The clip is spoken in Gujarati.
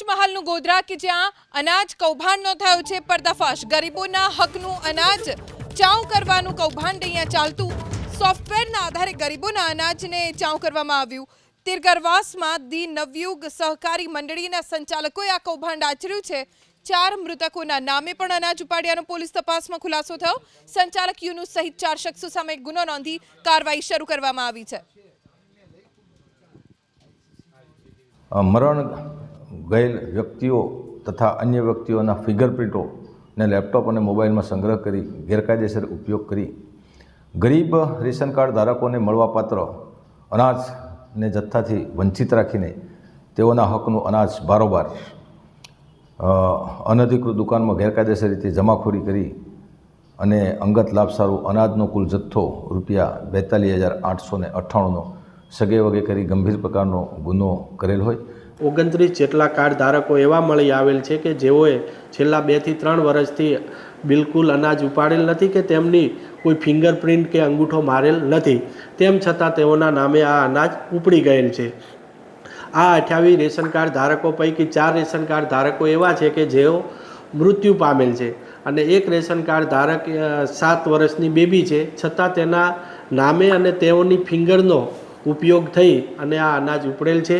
પંચમહાલનું ગોધરા કે જ્યાં અનાજ કૌભાંડનો થયો છે, પર્દાફાશ. ગરીબોના હકનું અનાજ ચાઉ કરવાનું કૌભાંડ અહીંયા ચાલતું. સોફ્ટવેરના આધારે ગરીબોના અનાજને ચાઉ કરવામાં આવ્યું. તિરગરવાસમાં દી નવયુગ સહકારી મંડળીના સંચાલકોએ આ કૌભાંડ આચર્યું છે. ચાર મૃતકોના નામે પણ અનાજ ઉપાડ્યાનો પોલીસ તપાસમાં ખુલાસો થયો. સંચાલક યુનુસ સહિત ચાર શખ્સો સામે ગુનો નોંધી કાર્યવાહી શરૂ કરવામાં આવી છે. મરણ ગયેલ વ્યક્તિઓ તથા અન્ય વ્યક્તિઓના ફિંગરપ્રિન્ટો ને લેપટોપ અને મોબાઈલમાં સંગ્રહ કરી ગેરકાયદેસર ઉપયોગ કરી. ગરીબ રેશન કાર્ડ ધારકોને મળવાપાત્ર અનાજને જથ્થાથી વંચિત રાખીને તેઓના હકનું અનાજ બારોબાર અનધિકૃત દુકાનમાં ગેરકાયદેસર રીતે જમાખોરી કરી અને અંગત લાભ સારું અનાજનો કુલ જથ્થો રૂપિયા બેતાલીસ હજાર આઠસો ને અઠ્ઠાણુંનો સગે વગે કરી ગંભીર પ્રકારનો ગુનો કરેલ હોય. ઓગણત્રીસ જેટલા કાર્ડ ધારકો એવા મળી આવેલ છે કે જેઓએ છેલ્લા બેથી ત્રણ વર્ષથી બિલકુલ અનાજ ઉપાડેલ નથી કે તેમની કોઈ ફિંગરપ્રિન્ટ કે અંગૂઠો મારેલ નથી. તેમ છતાં તેઓના નામે આ અનાજ ઉપડી ગયેલ છે. આ અઠ્યાવીસ રેશન કાર્ડ ધારકો પૈકી ચાર રેશન કાર્ડ ધારકો એવા છે કે જેઓ મૃત્યુ પામેલ છે અને એક રેશન કાર્ડ ધારક સાત વર્ષની બેબી છે. છતાં તેના નામે અને તેઓની ફિંગરનો ઉપયોગ થઈ અને આ અનાજ ઉપડેલ છે.